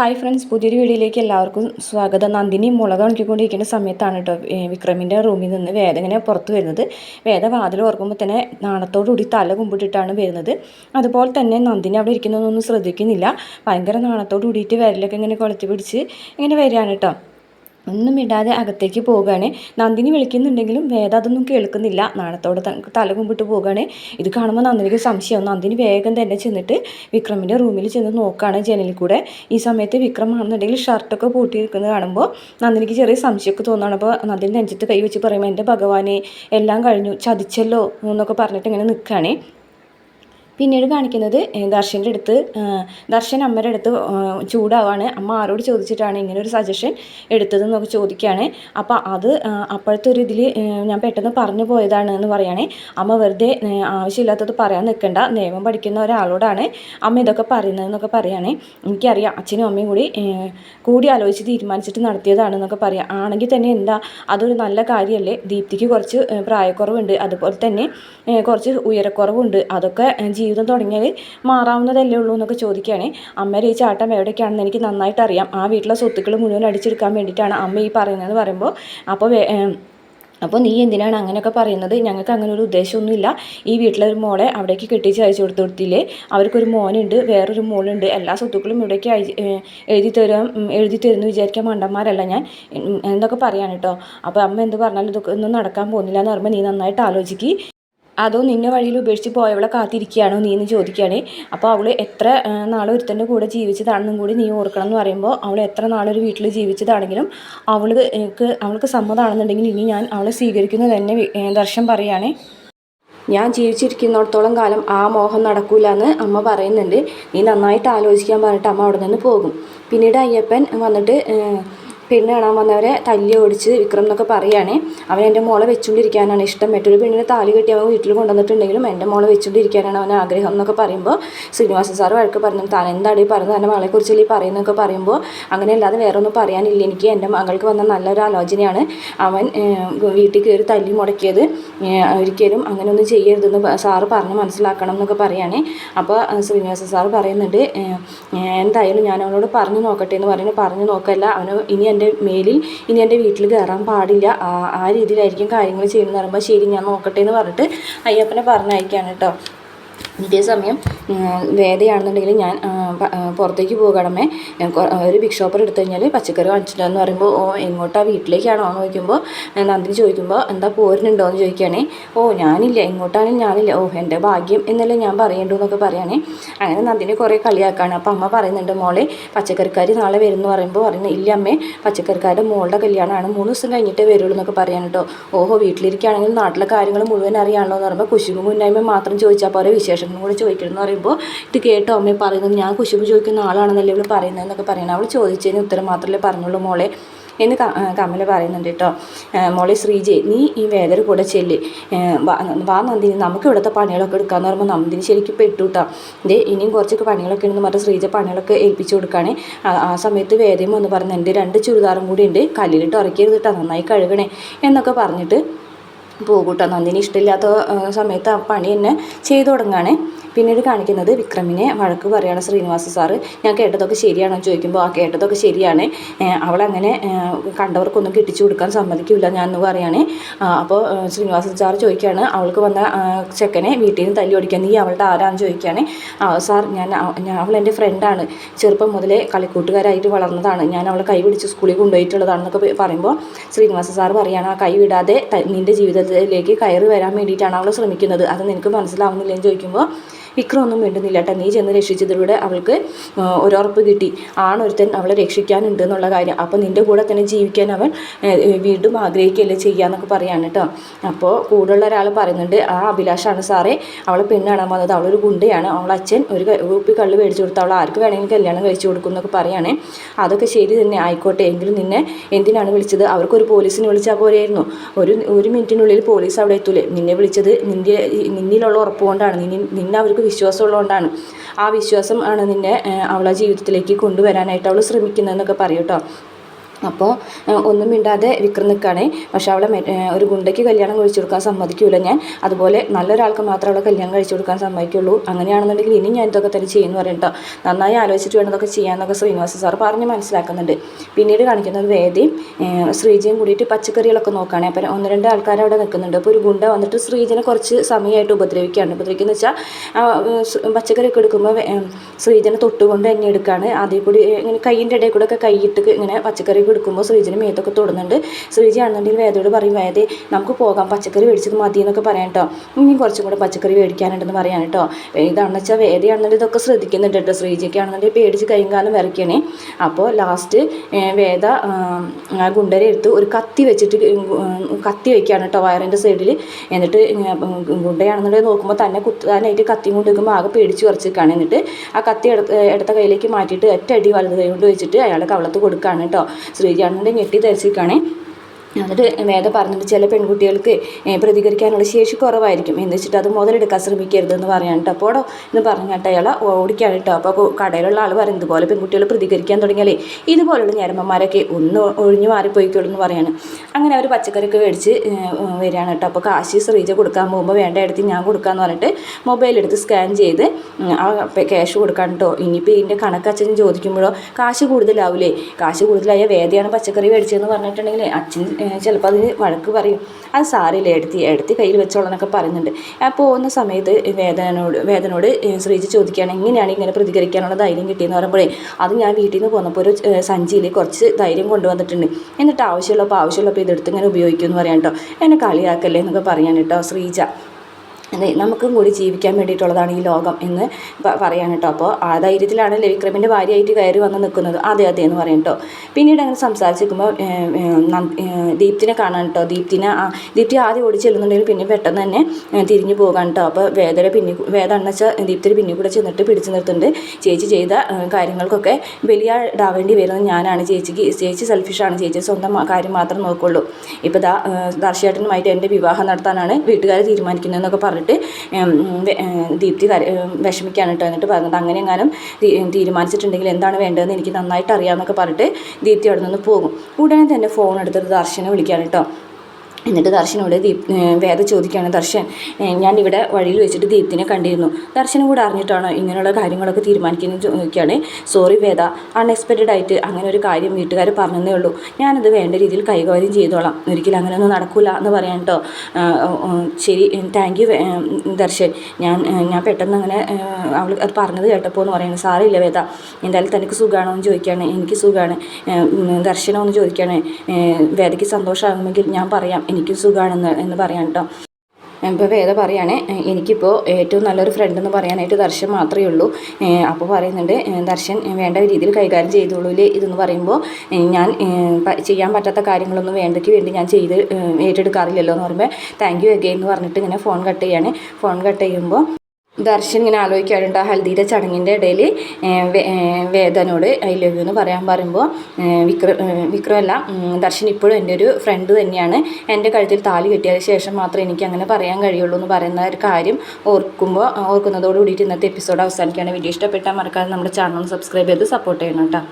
Hi friends പുതിയൊരു വീഡിയോയിലേക്ക് എല്ലാവർക്കും സ്വാഗതം. നന്ദിനി മുളക് ഉണക്കിക്കൊണ്ടിരിക്കുന്ന സമയത്താണ് കേട്ടോ വിക്രമിന്റെ റൂമിൽ നിന്ന് വേദ ഇങ്ങനെ പുറത്ത് വരുന്നത്. വേദ വാതിൽ ഓർക്കുമ്പോൾ തന്നെ നാണത്തോടുകൂടി തല കുമ്പിട്ടിട്ടാണ് വരുന്നത്. അതുപോലെ തന്നെ നന്ദിനി അവിടെ ഇരിക്കുന്നതൊന്നും ശ്രദ്ധിക്കുന്നില്ല. ഭയങ്കര നാണത്തോട് കൂടിയിട്ട് വിരലൊക്കെ ഇങ്ങനെ കുളച്ച് പിടിച്ച് ഇങ്ങനെ വരികയാണ് കേട്ടോ. ഒന്നും ഇടാതെ അകത്തേക്ക് പോവുകയാണ്. നന്ദിനി വിളിക്കുന്നുണ്ടെങ്കിലും വേദ അതൊന്നും കേൾക്കുന്നില്ല. നാണത്തോടെ തല കുമ്പിട്ട് പോവുകയാണ്. ഇത് കാണുമ്പോൾ നന്ദിനിക്ക് സംശയം. നന്ദിനി വേഗം തന്നെ ചെന്നിട്ട് വിക്രമിന്റെ റൂമിൽ ചെന്ന് നോക്കുകയാണ് ജനലിൽ കൂടെ. ഈ സമയത്ത് വിക്രം ആണെന്നുണ്ടെങ്കിൽ ഷർട്ടൊക്കെ പൂട്ടിയിരിക്കുന്നത് കാണുമ്പോൾ നന്ദിനിക്ക് ചെറിയ സംശയമൊക്കെ തോന്നുകയാണ് അപ്പോൾ നന്ദിനി നെഞ്ചത്ത് കൈ വെച്ച് പറയുമ്പോൾ എന്റെ ഭഗവാനെ എല്ലാം കഴിഞ്ഞു. ചതിച്ചല്ലോ എന്നൊക്കെ പറഞ്ഞിട്ട് ഇങ്ങനെ നിൽക്കുകയാണേ പിന്നീട് കാണിക്കുന്നത് ദർശന്റെ അടുത്ത് ദർശൻ അമ്മയുടെ അടുത്ത് ചൂടാവാണ്. അമ്മ ആരോട് ചോദിച്ചിട്ടാണ് ഇങ്ങനെ ഒരു സജഷൻ എടുത്തത് എന്നൊക്കെ ചോദിക്കുകയാണ്. അപ്പോൾ അത് അപ്പോഴത്തെ ഒരു ഇതിൽ ഞാൻ പെട്ടെന്ന് പറഞ്ഞു പോയതാണ് എന്ന് പറയുകയാണെ. അമ്മ വെറുതെ ആവശ്യമില്ലാത്തത് പറയാൻ നിൽക്കണ്ട. നിയമം പഠിക്കുന്ന ഒരാളോടാണ് അമ്മ ഇതൊക്കെ പറയുന്നതെന്നൊക്കെ പറയുകയാണെ. എനിക്കറിയാം അച്ഛനും അമ്മയും കൂടി കൂടി ആലോചിച്ച് തീരുമാനിച്ചിട്ട് നടത്തിയതാണെന്നൊക്കെ പറയാം. ആണെങ്കിൽ തന്നെ എന്താ അതൊരു നല്ല കാര്യമല്ലേ? ദീപ്തിക്ക് കുറച്ച് പ്രായക്കുറവുണ്ട്. അതുപോലെ തന്നെ കുറച്ച് ഉയരക്കുറവുണ്ട്. അതൊക്കെ ഏ, ജീവിതം തുടങ്ങിയാൽ മാറാവുന്നതല്ലേ ഉള്ളൂ എന്നൊക്കെ ചോദിക്കുകയാണ്. അമ്മ ഈ ചാട്ടം എവിടേക്കാണെന്ന് എനിക്ക് നന്നായിട്ട് അറിയാം. ആ വീട്ടിലെ സ്വത്തുക്കൾ മുഴുവൻ അടിച്ചെടുക്കാൻ വേണ്ടിയിട്ടാണ് അമ്മ ഈ പറയുന്നതെന്ന് പറയുമ്പോൾ അപ്പോൾ അപ്പോൾ നീ എന്തിനാണ് അങ്ങനെയൊക്കെ പറയുന്നത്? ഞങ്ങൾക്ക് അങ്ങനെ ഒരു ഉദ്ദേശമൊന്നുമില്ല. ഈ വീട്ടിലെ ഒരു മോളെ അവിടേക്ക് കെട്ടിച്ച് അയച്ചു കൊടുത്തു കൊടുത്തില്ലേ? അവർക്കൊരു മോനുണ്ട് വേറൊരു മോളുണ്ട്. എല്ലാ സ്വത്തുക്കളും ഇവിടേക്ക് എഴുതി തരാം എഴുതി തരുന്നു വിചാരിക്കാൻ മണ്ടന്മാരല്ല ഞാൻ. എന്തൊക്കെ പറയാൻ കേട്ടോ? അപ്പോൾ അമ്മ എന്ത് പറഞ്ഞാലും ഇതൊക്കെ ഒന്നും നടക്കാൻ പോകുന്നില്ല എന്ന് പറയുമ്പോൾ നീ നന്നായിട്ട് ആലോചിക്ക്. അതോ നിന്നെ വഴിയിൽ ഉപേക്ഷിച്ച് പോയവളെ കാത്തിരിക്കുകയാണോ നീ എന്ന് ചോദിക്കുകയാണ്. അപ്പോൾ അവൾ എത്ര നാളൊരുത്തന്റെ കൂടെ ജീവിച്ചതാണെന്നും കൂടി നീ ഓർക്കണം എന്ന് പറയുമ്പോൾ അവൾ എത്ര നാളൊരു വീട്ടിൽ ജീവിച്ചതാണെങ്കിലും അവൾക്ക് അവൾക്ക് സമ്മതമാണെന്നുണ്ടെങ്കിൽ ഇനി ഞാൻ അവളെ സ്വീകരിക്കുന്നത് തന്നെ ദർശൻ പറയുകയാണ്. ഞാൻ ജീവിച്ചിരിക്കുന്നിടത്തോളം കാലം ആ മോഹം നടക്കൂല എന്ന് അമ്മ പറയുന്നുണ്ട്. നീ നന്നായിട്ട് ആലോചിക്കാൻ പറഞ്ഞിട്ട് അമ്മ അവിടെ നിന്ന് പോകും. പിന്നീട് അയ്യപ്പൻ വന്നിട്ട് പെണ്ണ് കാണാൻ വന്നവരെ തല്ലി ഓടിച്ച് വിക്രം എന്നൊക്കെ പറയുകയാണേ അവൻ എന്റെ മോളെ വെച്ചുകൊണ്ടിരിക്കാനാണ് ഇഷ്ടം. മറ്റൊരു പെണ്ണിനെ താലി കെട്ടി അവൻ വീട്ടിൽ കൊണ്ടുവന്നിട്ടുണ്ടെങ്കിലും എന്റെ മോളെ വെച്ചുകൊണ്ടിരിക്കാനാണ് അവൻ ആഗ്രഹം എന്നൊക്കെ പറയുമ്പോൾ ശ്രീനിവാസൻ സാർ വഴക്ക് പറഞ്ഞു. താൻ എന്താണ് ഈ പറയുന്നത് എന്റെ മകളെക്കുറിച്ചല്ലേ ഈ പറയുന്നതൊക്കെ പറയുമ്പോൾ അങ്ങനെ അല്ലാതെ വേറെ ഒന്നും പറയാനില്ല. എനിക്ക് എന്റെ മകൾക്ക് വന്ന നല്ലൊരു ആലോചനയാണ്. അവൻ വീട്ടിൽ കയറി തല്ലി മുടക്കിയത് ഒരിക്കലും അങ്ങനെയൊന്നും ചെയ്യരുതെന്ന് സാറ് പറഞ്ഞ് മനസ്സിലാക്കണം എന്നൊക്കെ പറയുകയാണേ അപ്പോൾ ശ്രീനിവാസ സാർ പറയുന്നുണ്ട് എന്തായാലും ഞാൻ അവനോട് പറഞ്ഞു നോക്കട്ടെ എന്ന് പറയുന്നത് പറഞ്ഞു നോക്കല്ല. അവന് ഇനി എന്റെ മേലിൽ ഇനി എന്റെ വീട്ടിൽ കയറാൻ പാടില്ല. ആ രീതിയിലായിരിക്കും കാര്യങ്ങൾ ചെയ്യുന്നത് പറയുമ്പോൾ ശരി ഞാൻ നോക്കട്ടെ എന്ന് പറഞ്ഞിട്ട് അയ്യപ്പനെ പറഞ്ഞയക്കാണ് കേട്ടോ. ഇതേ സമയം ഉം, വേദയാണെന്നുണ്ടെങ്കിൽ ഞാൻ പുറത്തേക്ക് പോകണമേ. ഒരു ബിഗ് ഷോപ്പർ എടുത്തു കഴിഞ്ഞാൽ പച്ചക്കറി വാങ്ങിച്ചിട്ടുണ്ടെന്ന് പറയുമ്പോൾ ഓ എങ്ങോട്ടാ വീട്ടിലേക്കാണോ എന്ന് ചോദിക്കുമ്പോൾ നന്ദിനി ചോദിക്കുമ്പോൾ എന്താ പോരുന്നുണ്ടോ എന്ന് ചോദിക്കുകയാണേ. ഓ ഞാനില്ല എങ്ങോട്ടാണ് ഞാനില്ല. ഓ എന്റെ ഭാഗ്യം എന്നല്ലേ ഞാൻ പറയേണ്ടു എന്നൊക്കെ പറയുകയാണേ. അങ്ങനെ നന്ദിനി കുറേ കളിയാക്കാണ്. അപ്പോൾ അമ്മ പറയുന്നുണ്ട് മോളെ പച്ചക്കറിക്കാർ നാളെ വരുന്നു പറയുമ്പോൾ പറയുന്നത് ഇല്ല അമ്മേ പച്ചക്കറിക്കാരുടെ മോളുടെ കല്യാണമാണ്. മൂന്ന് ദിവസം കഴിഞ്ഞിട്ടേ വരുള്ളൂ എന്നൊക്കെ പറയാൻ കേട്ടോ. ഓഹോ വീട്ടിലിരിക്കുകയാണെങ്കിൽ നാട്ടിലെ കാര്യങ്ങൾ മുഴുവൻ അറിയാണല്ലോ എന്ന് പറയുമ്പോൾ കുശുമ്പ് മുന്നായ്മ മാത്രം ചോദിച്ചാൽ പോലെ വിശേഷങ്ങളും കൂടെ ചോദിക്കണം എന്ന് പറയുമ്പോൾ ഇത് കേട്ടോ അമ്മയെ പറയുന്നത് ഞാൻ കുശുമ്പ് ചോദിക്കുന്ന ആളാണെന്നല്ലേ ഇവൾ പറയുന്നതെന്നൊക്കെ പറയുന്നത് അവൾ ചോദിച്ചതിന് ഉത്തരം മാത്രമല്ലേ പറഞ്ഞുള്ളൂ മോളെ എന്ന് കമല പറയുന്നുണ്ട് കേട്ടോ. മോളെ ശ്രീജയ് നീ ഈ വേദർ കൂടെ ചെല്ല്. വാ നന്ദി നമുക്ക് ഇവിടുത്തെ പണികളൊക്കെ എടുക്കാന്ന് പറയുമ്പോൾ നന്ദിനി ശരിക്കും പെട്ടു കേട്ടോ ദേ ഇനിയും കുറച്ചൊക്കെ പണികളൊക്കെ ഉണ്ടെന്ന് പറഞ്ഞാൽ ശ്രീജ പണികളൊക്കെ ഏൽപ്പിച്ചു കൊടുക്കുകയാണ് ആ സമയത്ത് വേദയും എന്ന് പറഞ്ഞു എന്റെ രണ്ട് ചുരിദാറും കൂടി ഉണ്ട് കല്ലിലിട്ട് ഉറക്കരുത് കേട്ടോ നന്നായി കഴുകണേ എന്നൊക്കെ പറഞ്ഞിട്ട് പോകൂട്ടോ. നന്ദിനി ഇഷ്ടമില്ലാത്ത സമയത്ത് ആ പണി തന്നെ ചെയ്തു തുടങ്ങുകയാണ്. പിന്നീട് കാണിക്കുന്നത് വിക്രമിനെ വഴക്ക് പറയുകയാണ് ശ്രീനിവാസ സാറ്. ഞാൻ കേട്ടതൊക്കെ ശരിയാണോ ചോദിക്കുമ്പോൾ ആ കേട്ടതൊക്കെ ശരിയാണ്. അവളങ്ങനെ കണ്ടവർക്കൊന്നും കിട്ടിച്ചു കൊടുക്കാൻ സമ്മതിക്കില്ല ഞാൻ എന്ന് പറയുകയാണ് അപ്പോൾ ശ്രീനിവാസൻ സാർ ചോദിക്കുകയാണ് അവൾക്ക് വന്ന ചെക്കനെ വീട്ടിൽ നിന്ന് തല്ലി ഓടിക്കാൻ നീ അവളുടെ ആരാന്ന് ചോദിക്കുകയാണ് സാർ ഞാൻ അവൾ എന്റെ ഫ്രണ്ടാണ് ചെറുപ്പം മുതലേ കളിക്കൂട്ടുകാരായിട്ട് വളർന്നതാണ്. ഞാൻ അവളെ കൈ പിടിച്ച് സ്കൂളിൽ കൊണ്ടുപോയിട്ടുള്ളതാണെന്നൊക്കെ പറയുമ്പോൾ ശ്രീനിവാസ സാർ പറയുകയാണ് ആ കൈ വിടാതെ നിന്റെ ജീവിതത്തിലേക്ക് കയറി വരാൻ വേണ്ടിയിട്ടാണ് അവൾ ശ്രമിക്കുന്നത്. അത് നിനക്ക് മനസ്സിലാവുന്നില്ലെന്ന് ചോദിക്കുമ്പോൾ വിക്രം ഒന്നും മിണ്ടുന്നില്ല കേട്ടോ. നീ ചെന്ന് രക്ഷിച്ചതിലൂടെ അവൾക്ക് ഒരു കിട്ടി. ആണൊരുത്തൻ അവളെ രക്ഷിക്കാനുണ്ട് എന്നുള്ള കാര്യം. അപ്പോൾ നിന്റെ കൂടെ തന്നെ ജീവിക്കാൻ അവൻ വീണ്ടും ആഗ്രഹിക്കുകയല്ലേ ചെയ്യാന്നൊക്കെ പറയാണ് കേട്ടോ. അപ്പോൾ കൂടെയുള്ള ഒരാൾ പറയുന്നുണ്ട് ആ അഭിലാഷാണ് സാറേ. അവളെ പെണ്ണ് കാണാൻ വന്നത് അവളൊരു ഗുണ്ടയാണ്. അവളെ അച്ഛൻ ഒരു കുപ്പി കള്ള് മേടിച്ചു കൊടുത്ത് അവൾ ആർക്ക് വേണമെങ്കിലും കല്യാണം കഴിച്ചു കൊടുക്കും എന്നൊക്കെ പറയുകയാണ് അതൊക്കെ ശരി തന്നെ ആയിക്കോട്ടെ. എങ്കിലും നിന്നെ എന്തിനാണ് വിളിച്ചത്? അവർക്കൊരു പോലീസിനെ വിളിച്ചാൽ പോലെയായിരുന്നു ഒരു ഒരു മിനിറ്റിനുള്ളിൽ പോലീസ് അവിടെ എത്തൂലേ. നിന്നെ വിളിച്ചത് നിന്റെ നിന്നിലുള്ള ഉറപ്പ് കൊണ്ടാണ്. നിന്നെ നിന്നെ അവർക്ക് വിശ്വാസമുള്ളതുകൊണ്ടാണ്. ആ വിശ്വാസം ആണ് നിന്നെ അവളെ ജീവിതത്തിലേക്ക് കൊണ്ടുവരാനായിട്ട് അവൾ ശ്രമിക്കുന്നതെന്നൊക്കെ പറയും കേട്ടോ അപ്പോൾ ഒന്നും മിണ്ടാതെ വിക്രം നിൽക്കുകയാണേ പക്ഷേ അവളെ ഒരു ഗുണ്ടയ്ക്ക് കല്യാണം കഴിച്ചു കൊടുക്കാൻ സമ്മതിക്കൂല ഞാൻ. അതുപോലെ നല്ലൊരാൾക്ക് മാത്രമേ അവളെ കല്യാണം കഴിച്ചു കൊടുക്കാൻ സമ്മതിക്കുള്ളൂ. അങ്ങനെയാണെന്നുണ്ടെങ്കിൽ ഇനി ഞാൻ ഇതൊക്കെ തന്നെ ചെയ്യുമെന്ന് പറയട്ടോ നന്നായി ആലോചിച്ചിട്ട് വേണം ഇതൊക്കെ ചെയ്യാമെന്നൊക്കെ ശ്രീനിവാസ സാർ പറഞ്ഞ് മനസ്സിലാക്കുന്നുണ്ട്. പിന്നീട് കാണിക്കുന്നത് വേദി ഏ, ശ്രീജയും കൂടിയിട്ട് പച്ചക്കറികളൊക്കെ നോക്കുകയാണ് അപ്പം ഒന്ന് രണ്ട് ആൾക്കാർ അവിടെ നിൽക്കുന്നുണ്ട്. അപ്പോൾ ഒരു ഗുണ്ട വന്നിട്ട് ശ്രീജനെ കുറച്ച് സമയമായിട്ട് ഉപദ്രവിക്കുകയാണ്. ഉപദ്രവിക്കുന്നത് വെച്ചാൽ പച്ചക്കറിയൊക്കെ എടുക്കുമ്പോൾ ശ്രീജനെ തൊട്ടുകൊണ്ട് എന്നെ എടുക്കുകയാണ് ആദ്യം കൂടി ഇങ്ങനെ കൈയിന്റെ ഇടയിൽ കൂടെ ഒക്കെ കൈയിട്ട് ഇങ്ങനെ പച്ചക്കറി എടുക്കുമ്പോൾ ശ്രീജിന് മേത്തൊക്കെ തൊടുന്നുണ്ട്. ശ്രീജി ആണെന്നുണ്ടെങ്കിൽ വേദയോട് പറയും വേദേ നമുക്ക് പോകാം പച്ചക്കറി മേടിച്ചത് മതി എന്നൊക്കെ പറയാം കേട്ടോ. ഇനിയും കുറച്ചും കൂടെ പച്ചക്കറി മേടിക്കാനുണ്ടെന്ന് പറയാം കേട്ടോ. ഇതാണെന്ന് വെച്ചാൽ വേദയാണെന്നുണ്ടെങ്കിൽ ഇതൊക്കെ ശ്രദ്ധിക്കുന്നുണ്ട് കേട്ടോ. ശ്രീജിയൊക്കെ ആണെന്നുണ്ടെങ്കിൽ പേടിച്ച് കൈകാലം വരയ്ക്കണേ. അപ്പോൾ ലാസ്റ്റ് വേദ ഗുണ്ടരെ എടുത്ത് ഒരു കത്തി വെച്ചിട്ട് കത്തി വയ്ക്കുകയാണ് കേട്ടോ വയറിന്റെ സൈഡിൽ എന്നിട്ട് ഗുണ്ടയാണെന്നുണ്ടെങ്കിൽ നോക്കുമ്പോൾ തന്നെ കുത്താനായിട്ട് കത്തിയും കൊണ്ട് നിൽക്കുമ്പോൾ ആകെ പേടിച്ച് കുറച്ചിരിക്കുകയാണ് എന്നിട്ട് ആ കത്തി എടുത്ത കയ്യിലേക്ക് മാറ്റിയിട്ട് ഒറ്റ അടി വലത് കൈ കൊണ്ട് വെച്ചിട്ട് അയാളെ കവളത്ത് കൊടുക്കുകയാണ് കേട്ടോ. ശ്രീജാണന്റെ കെട്ടി ധരിച്ചിരിക്കുകയാണേ എന്നിട്ട് വേദ പറഞ്ഞിട്ട് ചില പെൺകുട്ടികൾക്ക് പ്രതികരിക്കാനുള്ള ശേഷി കുറവായിരിക്കും. എന്ന് വെച്ചിട്ട് അത് മുതലെടുക്കാൻ ശ്രമിക്കരുതെന്ന് പറയാൻ കേട്ടോ അപ്പോടോ എന്ന് പറഞ്ഞിട്ട് അയാൾ ഓടിക്കാൻ കേട്ടോ അപ്പോൾ കടയിലുള്ള ആൾ പറയുന്നത് പോലെ പെൺകുട്ടികൾ പ്രതികരിക്കാൻ തുടങ്ങിയാലേ ഇതുപോലുള്ള ഞരമ്പന്മാരൊക്കെ ഒന്ന് ഒഴിഞ്ഞു മാറിപ്പോയിക്കോളൂ എന്ന് പറയാണ്. അങ്ങനെ അവർ പച്ചക്കറിയൊക്കെ മേടിച്ച് വരികയാണ് കേട്ടോ അപ്പോൾ കാശി ശ്രീജ കൊടുക്കാൻ പോകുമ്പോൾ വേണ്ട എടുത്ത് ഞാൻ കൊടുക്കാമെന്ന് പറഞ്ഞിട്ട് മൊബൈൽ എടുത്ത് സ്കാൻ ചെയ്ത് ആ ക്യാഷ് കൊടുക്കാൻ കേട്ടോ ഇനിയിപ്പോൾ ഇതിന്റെ കണക്ക് അച്ഛൻ ചോദിക്കുമ്പോഴോ കാശ് കൂടുതലാവില്ലേ കാശ് കൂടുതലായ വേദയാണ് പച്ചക്കറി മേടിച്ചതെന്ന് പറഞ്ഞിട്ടുണ്ടെങ്കിൽ അച്ഛൻ ചിലപ്പോൾ അതിന് വഴക്ക് പറയും. അത് സാറില്ല എടുത്തി എടുത്തി കയ്യിൽ വെച്ചോളാന്നൊക്കെ പറയുന്നുണ്ട്. ആ പോകുന്ന സമയത്ത് വേദനോട് വേദനോട് ശ്രീജി ചോദിക്കുകയാണ് എങ്ങനെയാണ് ഇങ്ങനെ പ്രതികരിക്കാനുള്ള ധൈര്യം കിട്ടിയെന്ന് പറയുമ്പോഴേ അത് ഞാൻ വീട്ടിൽ നിന്ന് പോന്നപ്പോൾ ഒരു സഞ്ചിയിൽ കുറച്ച് ധൈര്യം കൊണ്ടുവന്നിട്ടുണ്ട്. എന്നിട്ട് ആവശ്യമുള്ളപ്പോൾ ആവശ്യമുള്ളപ്പോൾ ഇതെടുത്ത് ഇങ്ങനെ ഉപയോഗിക്കുമെന്ന് പറയാം കേട്ടോ എന്നെ കളിയാക്കല്ലേ എന്നൊക്കെ പറയാൻ കേട്ടോ ശ്രീജ. നമുക്കും കൂടി ജീവിക്കാൻ വേണ്ടിയിട്ടുള്ളതാണ് ഈ ലോകം എന്ന് പ- പറയാൻ കേട്ടോ അപ്പോൾ ആ ധൈര്യത്തിലാണ് വിക്രമിന്റെ ഭാര്യയായിട്ട് കയറി വന്ന് നിൽക്കുന്നത്. അതെ അതെ എന്ന് പറയും കേട്ടോ പിന്നീട് അങ്ങനെ സംസാരിച്ചിരിക്കുമ്പോൾ ദീപ്തിനെ കാണാൻ കേട്ടോ ദീപ്തിനെ ദീപ്തി ആദ്യം ഓടി ചെല്ലുന്നുണ്ടെങ്കിൽ പിന്നെ പെട്ടെന്ന് തന്നെ തിരിഞ്ഞു പോകാൻ കേട്ടോ അപ്പോൾ വേദരെ പിന്നെ വേദാണെന്ന് വെച്ചാൽ ദീപ്തിയുടെ പിന്നെ കൂടെ ചെന്നിട്ട് പിടിച്ചു നിർത്തുന്നുണ്ട്. ചേച്ചി ചെയ്ത കാര്യങ്ങൾക്കൊക്കെ ബലിയാടാവേണ്ടി വരുന്നത് ഞാനാണ്. ചേച്ചിക്ക് ചേച്ചി സെൽഫിഷാണ് ചേച്ചി സ്വന്തം കാര്യം മാത്രം നോക്കുള്ളൂ. ഇപ്പോൾ ദാ ദർശയേട്ടനുമായിട്ട് എന്റെ വിവാഹം നടത്താനാണ് വീട്ടുകാർ തീരുമാനിക്കുന്നതെന്നൊക്കെ പറഞ്ഞിട്ട് ദീപ്തി വിഷമിക്കാണ് കേട്ടോ എന്നിട്ട് പറഞ്ഞത്. അങ്ങനെ എങ്ങാനും തീരുമാനിച്ചിട്ടുണ്ടെങ്കിൽ എന്താണ് വേണ്ടതെന്ന് എനിക്ക് നന്നായിട്ട് അറിയാമെന്നൊക്കെ പറഞ്ഞിട്ട് ദീപ്തി അവിടെ നിന്ന് പോകും. ഉടനെ തന്നെ ഫോൺ എടുത്തിട്ട് ദർശനെ വിളിക്കുകയാണ് കേട്ടോ എന്നിട്ട് ദർശനോട് ദീപ് വേദ ചോദിക്കുകയാണ് ദർശൻ ഞാൻ ഇവിടെ വഴിയിൽ വെച്ചിട്ട് ദീപ്തിനെ കണ്ടിരുന്നു. ദർശനം കൂടെ അറിഞ്ഞിട്ടാണോ ഇങ്ങനെയുള്ള കാര്യങ്ങളൊക്കെ തീരുമാനിക്കുന്നത് ചോദിക്കുകയാണ്. സോറി വേദ. അൺഎക്സ്പെക്റ്റഡ് ആയിട്ട് അങ്ങനെ ഒരു കാര്യം വീട്ടുകാർ പറഞ്ഞതേ ഉള്ളൂ. ഞാനത് വേണ്ട രീതിയിൽ കൈകാര്യം ചെയ്തോളാം. ഒരിക്കലും അങ്ങനെയൊന്നും നടക്കില്ല എന്ന് പറയാൻ കേട്ടോ ശരി താങ്ക് യു ദർശൻ. ഞാൻ ഞാൻ പെട്ടെന്ന് അങ്ങനെ അവൾ അത് പറഞ്ഞത് കേട്ടപ്പോൾ എന്ന് പറയുന്നത് സാറില്ല വേദ. എന്തായാലും തനിക്ക് സുഖമാണോ എന്ന് ചോദിക്കുകയാണ്. എനിക്ക് സുഖമാണ് ദർശനമെന്ന് ചോദിക്കുകയാണ്. വേദയ്ക്ക് സന്തോഷമാകുമെങ്കിൽ ഞാൻ പറയാം. എനിക്ക് സുഖമാണെന്ന് എന്ന് പറയാം കേട്ടോ ഇപ്പോൾ വേദ പറയുകയാണേ "ഏഹ് എനിക്കിപ്പോൾ ഏറ്റവും നല്ലൊരു ഫ്രണ്ട് എന്ന് പറയാനായിട്ട് ദർശൻ മാത്രമേ ഉള്ളൂ. അപ്പോൾ പറയുന്നുണ്ട് ദർശൻ വേണ്ട രീതിയിൽ കൈകാര്യം ചെയ്തോളൂലേ ഇതെന്ന് പറയുമ്പോൾ ഞാൻ ചെയ്യാൻ പറ്റാത്ത കാര്യങ്ങളൊന്നും വേണ്ടയ്ക്ക് വേണ്ടി ഞാൻ ചെയ്ത് ഏറ്റെടുക്കാറില്ലല്ലോ എന്ന് പറയുമ്പോൾ താങ്ക് യു എന്ന് പറഞ്ഞിട്ട് ഇങ്ങനെ ഫോൺ കട്ട് ചെയ്യാണ്. ഫോൺ കട്ട് ചെയ്യുമ്പോൾ ദർശൻ ഇങ്ങനെ ആലോചിക്കാറുണ്ട് ആ ഹൽദിയുടെ ചടങ്ങിന്റെ ഇടയിൽ വേദനോട് ഐ ലവ് യു എന്ന് പറയാൻ പറയുമ്പോൾ വിക്ര വിക്രമല്ല ദർശൻ ഇപ്പോഴും എന്റെ ഒരു ഫ്രണ്ട് തന്നെയാണ്. എന്റെ കഴുത്തിൽ താലി കെട്ടിയതിന് ശേഷം മാത്രമേ എനിക്ക് അങ്ങനെ പറയാൻ കഴിയുള്ളൂ എന്ന് പറയുന്ന ഒരു കാര്യം ഓർക്കുമ്പോൾ ഓർക്കുന്നതോടുകൂടിയിട്ട് ഇന്നത്തെ എപ്പിസോഡ് അവസാനിക്കുകയാണ്. വീഡിയോ ഇഷ്ടപ്പെട്ടാൽ മറക്കാതെ നമ്മുടെ ചാനൽ സബ്സ്ക്രൈബ് ചെയ്ത് സപ്പോർട്ട് ചെയ്യണം കേട്ടോ.